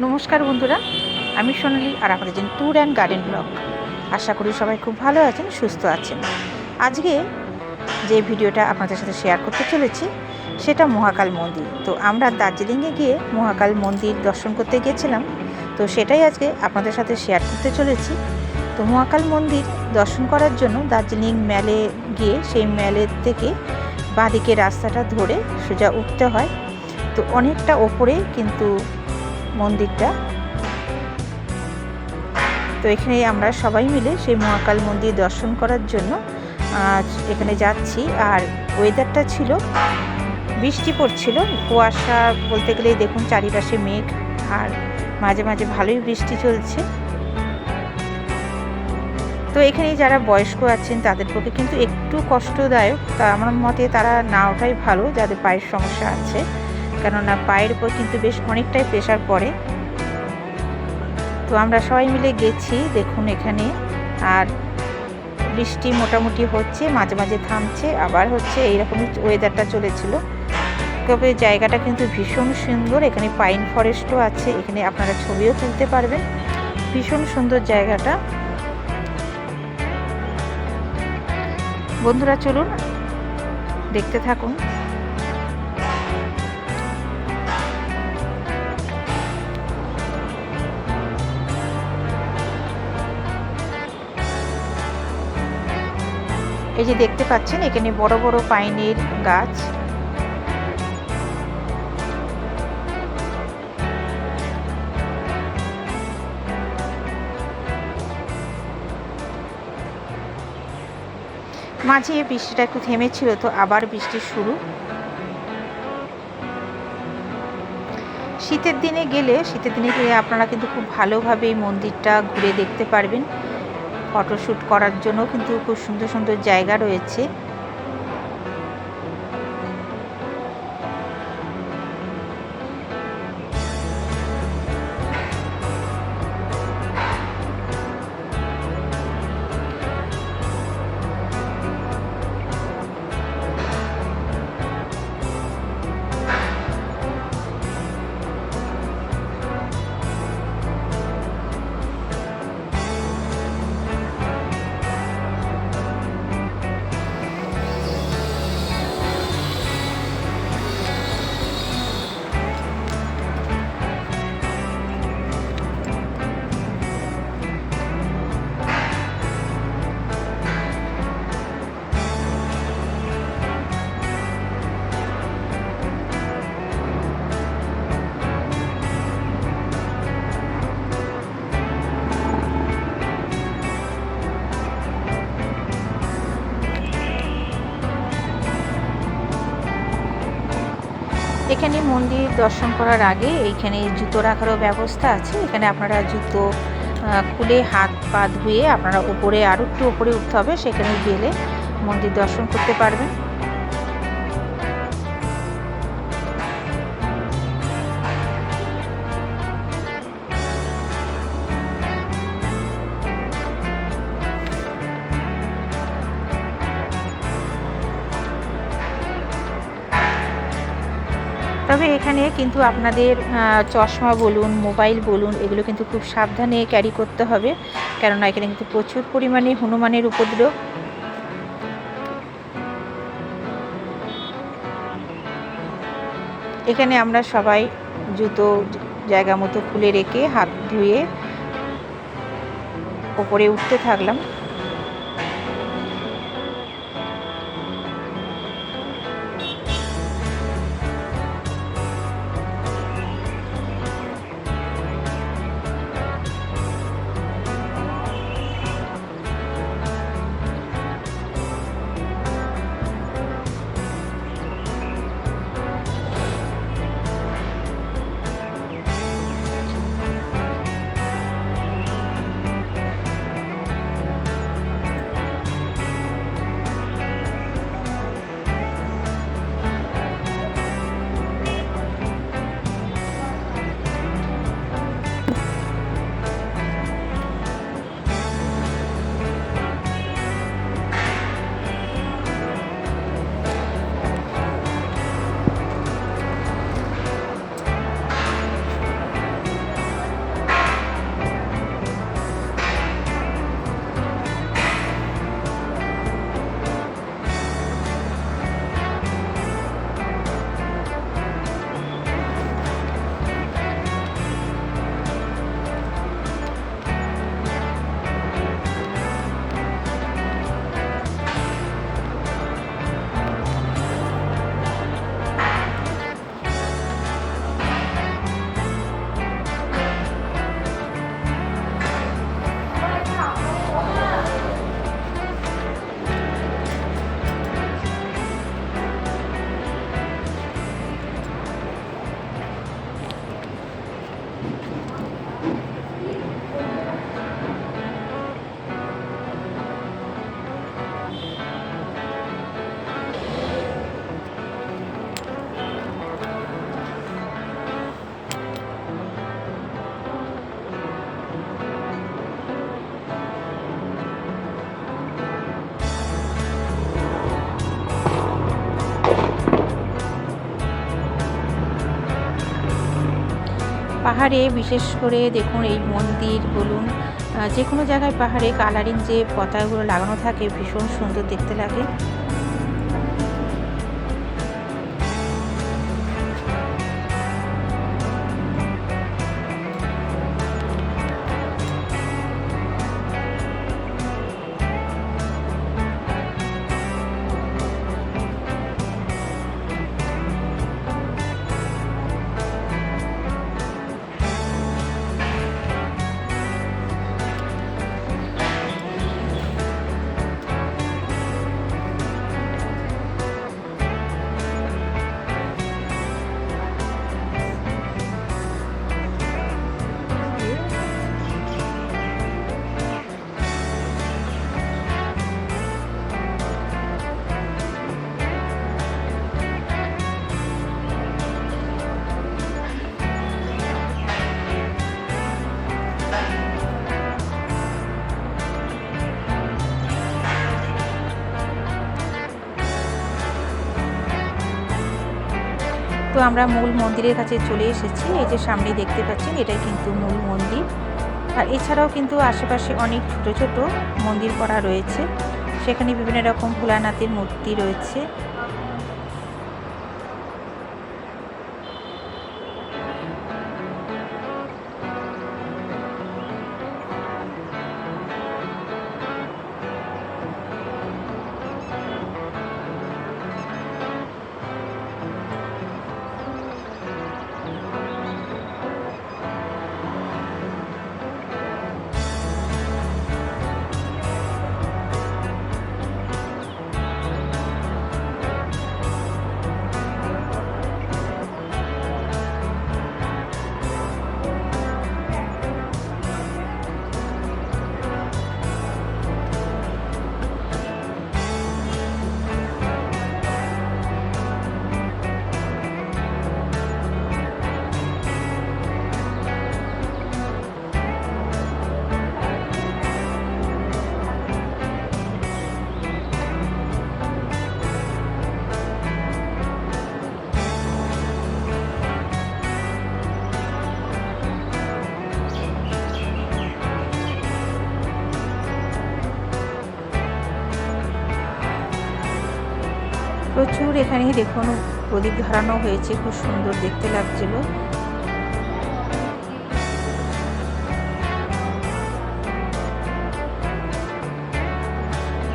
নমস্কার বন্ধুরা, আমি সোনালি আর আপনাদের জন্য ট্যুর অ্যান্ড গার্ডেন ব্লগ আশা করি সবাই খুব ভালো আছেন, সুস্থ আছেন। আজকে যে ভিডিওটা আপনাদের সাথে শেয়ার করতে চলেছি, সেটা মহাকাল মন্দির। তো আমরা দার্জিলিংয়ে গিয়ে মহাকাল মন্দির দর্শন করতে গিয়েছিলাম। তো সেটাই আজকে আপনাদের সাথে শেয়ার করতে চলেছি। তো মহাকাল মন্দির দর্শন করার জন্য দার্জিলিং ম্যালে গিয়ে, সেই ম্যালের থেকে বাঁদিকে রাস্তাটা ধরে সোজা উঠতে হয়। তো অনেকটা ওপরে কিন্তু মন্দিরটা। তো এখানে আমরা সবাই মিলে সেই মহাকাল মন্দির দর্শন করার জন্য এখানে যাচ্ছি। আর ওয়েদারটা ছিল, বৃষ্টি পড়ছিল, কুয়াশা বলতে গেলেই দেখুন চারিপাশে মেঘ, আর মাঝে মাঝে ভালোই বৃষ্টি চলছে। তো এখানে যারা বয়স্ক আছেন তাদের পক্ষে কিন্তু একটু কষ্টদায়ক, তা আমার মতে তারা না ওঠাই ভালো, যাদের পায়ের সমস্যা আছে। কেননা পায়ের উপর কিন্তু বেশ অনেকটাই প্রেশার পড়ে। তো আমরা সবাই মিলে গেছি, দেখুন এখানে। আর বৃষ্টি মোটামুটি হচ্ছে, মাঝে মাঝে থামছে, আবার হচ্ছে এইরকমই ওয়েদারটা চলেছিল। তবে জায়গাটা কিন্তু ভীষণ সুন্দর, এখানে পাইন ফরেস্টও আছে, এখানে আপনারা ছবিও তুলতে পারবেন। ভীষণ সুন্দর জায়গাটা। বন্ধুরা, চলুন, দেখতে থাকুন। এই যে দেখতে পাচ্ছেন, এখানে বড় বড় পাইনের গাছ। মাঝে বৃষ্টিটা একটু থেমেছিল, তো আবার বৃষ্টি শুরু। শীতের দিনে গেলে, শীতের দিনে গেলে আপনারা কিন্তু খুব ভালোভাবে এই মন্দিরটা ঘুরে দেখতে পারবেন। ফটোশ্যুট করার জন্য কিন্তু খুব সুন্দর সুন্দর জায়গা রয়েছে। এখানে মন্দির দর্শন করার আগে এইখানে জুতো রাখারও ব্যবস্থা আছে। এখানে আপনারা জুতো খুলে হাত পা ধুয়ে আপনারা উপরে আরও একটু উপরে উঠতে হবে, সেখানে গেলে মন্দির দর্শন করতে পারবেন। তবে এখানে কিন্তু আপনাদের চশমা বলুন, মোবাইল বলুন, এগুলো কিন্তু খুব সাবধানে ক্যারি করতে হবে। কেননা এখানে কিন্তু প্রচুর পরিমাণে হনুমানের উপদ্রব। এখানে আমরা সবাই জুতো জায়গা মতো খুলে রেখে হাত ধুয়ে ওপরে উঠতে থাকলাম। পাহাড়ে, বিশেষ করে দেখুন এই মন্দির, বলুন যে কোনো জায়গায় পাহাড়ে কালারিং যে পতাকাগুলো লাগানো থাকে ভীষণ সুন্দর দেখতে লাগে। তো আমরা মূল মন্দিরের কাছে চলে এসেছি। এই যে সামনে দেখতে পাচ্ছেন, এটাই কিন্তু মূল মন্দির। আর এছাড়াও কিন্তু আশেপাশে অনেক ছোট ছোট মন্দির করা রয়েছে। সেখানে বিভিন্ন রকম ভোলানাথের মূর্তি রয়েছে। প্রচুর এখানে দেখুন, প্রদীপ ধরানো হয়েছে, খুব সুন্দর দেখতে লাগছিল।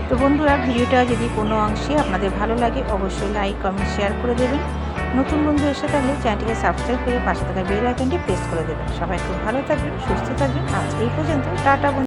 তো বন্ধুরা, ভিডিওটা যদি কোনো অংশে আপনাদের ভালো লাগে, অবশ্যই লাইক কমেন্ট শেয়ার করে দেবেন। নতুন বন্ধু এসে থাকলে চ্যানেলটিকে সাবস্ক্রাইব করে পাশে থাকা বেল আইকনটি প্রেস করে দেবেন। সবাই খুব ভালো থাকবেন, সুস্থ থাকবেন। আজ এই পর্যন্ত, টাটা